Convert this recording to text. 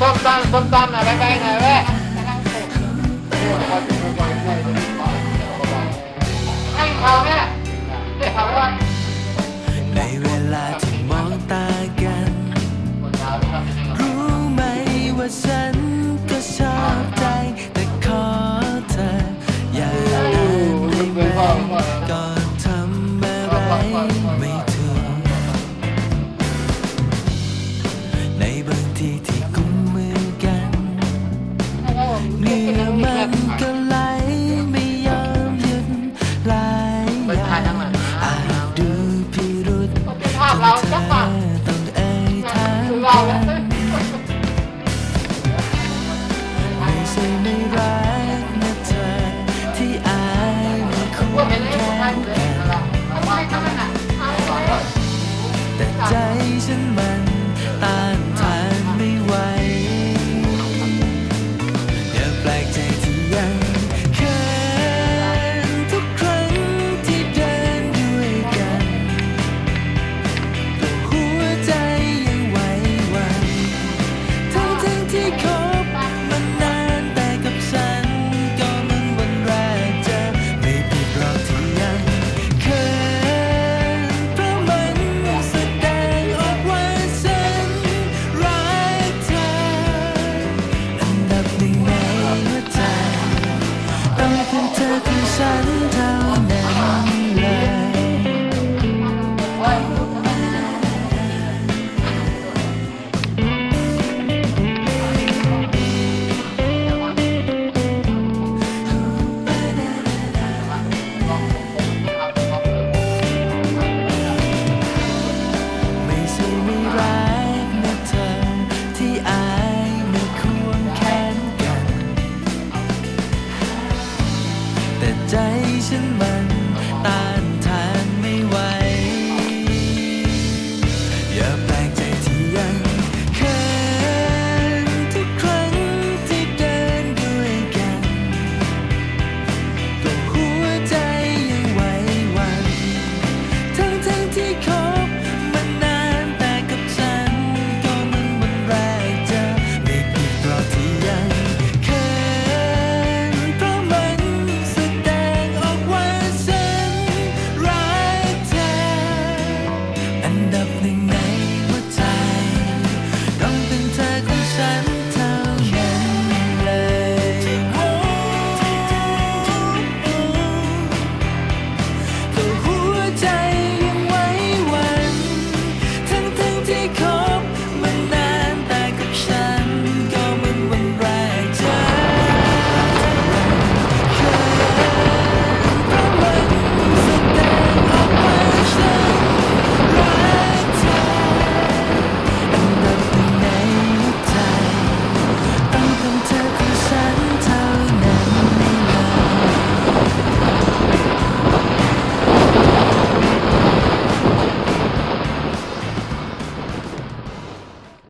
ส้มตำส้มตำหน่อยป้หนเว้ยให้เขาเนี่ยให้เขาว่าในเวลาที่มองตากัน รู้ไหมว่าฉันก็ชอบใจ แต่ขอเธออย่านานได้ก่อนทำอะไรไม่ ใจฉันมา 看到。 ใจฉันมา